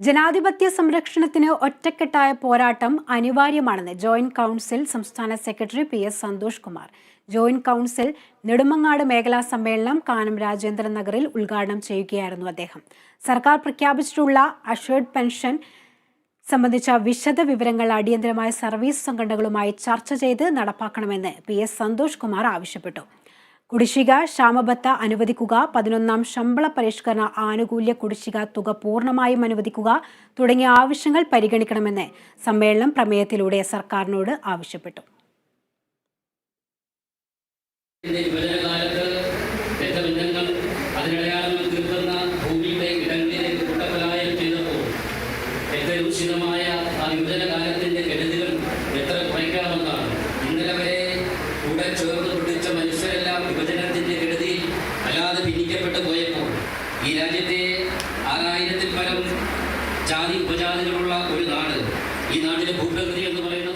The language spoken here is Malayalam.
ജനാധിപത്യ സംരക്ഷണത്തിന് ഒറ്റക്കെട്ടായ പോരാട്ടം അനിവാര്യമാണെന്ന് ജോയിന്റ് കൗൺസിൽ സംസ്ഥാന secretary P S Santhosh Kumar. Joint council Nedumangad മേഖലാ സമ്മേളനം കാനം രാജേന്ദ്രൻ നഗറിൽ ഉദ്ഘാടനം ചെയ്യുകയായിരുന്നു അദ്ദേഹം. സർക്കാർ പ്രഖ്യാപിച്ചിട്ടുള്ള അഷേർഡ് പെൻഷൻ സംബന്ധിച്ച വിശദ വിവരങ്ങൾ അടിയന്തരമായ സർവീസ് സംഘടനകളുമായി ചർച്ച ചെയ്ത് നടപ്പാക്കണമെന്ന് പി എസ് സന്തോഷ് കുമാർ ആവശ്യപ്പെട്ടു. കുടിശ്ശിക ക്ഷാമബത്ത അനുവദിക്കുക പതിനൊന്നാം ശമ്പള പരിഷ്കരണ ആനുകൂല്യ കുടിശ്ശിക തുക പൂർണമായും അനുവദിക്കുക തുടങ്ങിയ ആവശ്യങ്ങൾ പരിഗണിക്കണമെന്ന് സമ്മേളനം പ്രമേയത്തിലൂടെ സർക്കാരിനോട് ആവശ്യപ്പെട്ടു. ഭൂമിയുടെ ഇടങ്ങളിലേക്ക് രക്തരൂഷിതമായ ആ വിഭജന ഈ രാജ്യത്തെ ആറായിരത്തിൽ പരം ജാതി ഉപജാതികളുള്ള ഒരു നാട് ഈ നാടിന്റെ ഭൂപ്രകൃതി എന്ന് പറയുന്ന